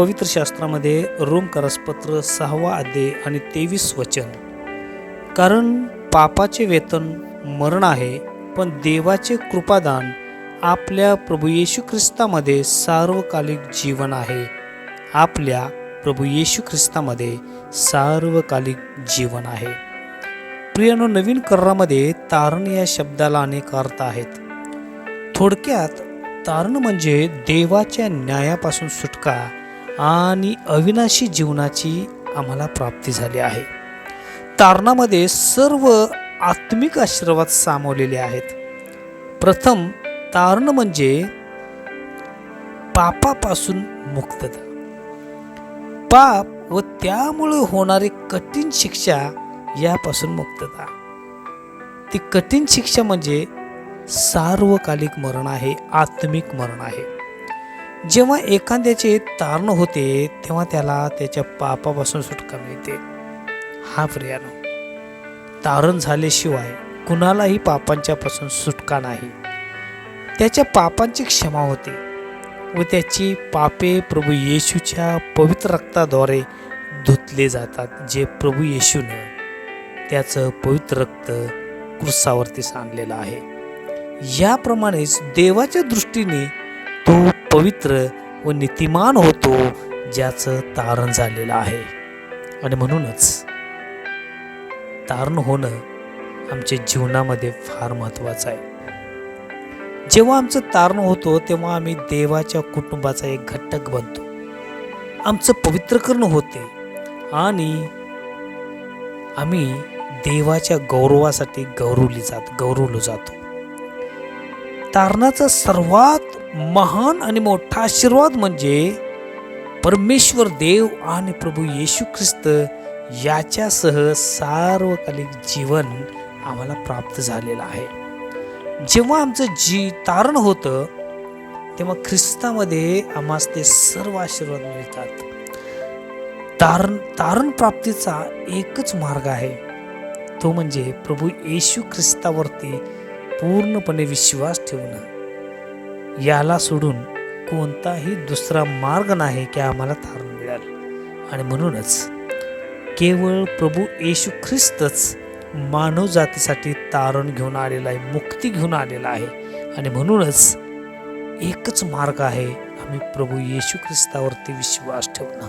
पवित्र शास्त्रामध्ये रोम करसपत्र सहावा अध्याय आणि तेवीस वचन. कारण पापाचे वेतन मरण आहे पण देवाचे कृपादान आपल्या प्रभू येशू ख्रिस्तामध्ये सार्वकालिक जीवन आहे. आपल्या प्रभू येशू ख्रिस्तामध्ये सार्वकालिक जीवन आहे. प्रियानो नवीन करारामध्ये तारण या शब्दाला अनेक अर्थ आहेत. थोडक्यात तारण म्हणजे देवाच्या न्यायापासून सुटका आणि अविनाशी जीवनाची आम्हाला प्राप्ती झाली आहे. तारणामध्ये सर्व आत्मिक आशीर्वाद सामावलेले आहेत. प्रथम तारण म्हणजे पापापासून मुक्तता पाप व त्यामुळे होणारी कठीण शिक्षा यापासून मुक्तता ती कठीण शिक्षा म्हणजे सार्वकालिक मरण आहे आत्मिक मरण आहे. जेव्हा एखाद्याचे तारण होते तेव्हा त्याला त्याच्या पापापासून सुटका मिळते. हा प्रियानो तारण झाल्याशिवाय कुणालाही पापांच्यापासून सुटका नाही. त्याच्या पापांची क्षमा होते व त्याची पापे प्रभू येशूच्या पवित्र रक्ताद्वारे धुतले जातात जे प्रभू येशूनं त्याचं पवित्र रक्त क्रुसावरती आणलेलं आहे. याप्रमाणेच देवाच्या दृष्टीने पवित्र व नीतिमान होतो ज्याचं तारण झालेलं आहे. आणि म्हणूनच तारण होणं आमच्या जीवनामध्ये फार महत्त्वाचं आहे. जेव्हा आमचं तारण होतो तेव्हा आम्ही देवाच्या कुटुंबाचा एक घटक बनतो. आमचं पवित्रकरण होते आणि आम्ही देवाच्या गौरवासाठी गौरवली जात गौरवलो जातो. तारणाचा सर्वात महान आणि मोठा आशीर्वाद म्हणजे परमेश्वर देव आणि प्रभू येशू ख्रिस्त याच्यासह सार्वकालिक जीवन आम्हाला प्राप्त झालेलं आहे. जेव्हा आमचं जी तारण होतं तेव्हा ख्रिस्तामध्ये आम्हास ते सर्व आशीर्वाद मिळतात. तारण तारण प्राप्तीचा एकच मार्ग आहे. तो म्हणजे प्रभू येशू ख्रिस्तावरती पूर्णपणे विश्वास ठेवणं. याला सोडून कोणताही दुसरा मार्ग नाही की आम्हाला तारण मिळाल. आणि म्हणूनच केवळ प्रभू येशू ख्रिस्तच मानवजातीसाठी तारण घेऊन आलेला आहे मुक्ती घेऊन आलेला आहे. आणि म्हणूनच एकच मार्ग आहे आम्ही प्रभू येशू ख्रिस्तावरती विश्वास ठेवणं.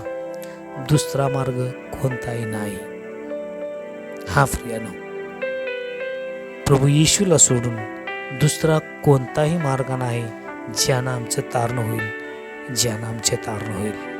दुसरा मार्ग कोणताही नाही. हा फ्रियानो प्रभू येशूला सोडून दुसरा कोणताही मार्ग नाही ज्यानं आमचं तारण होईल ज्यानं आमचे तारण होईल.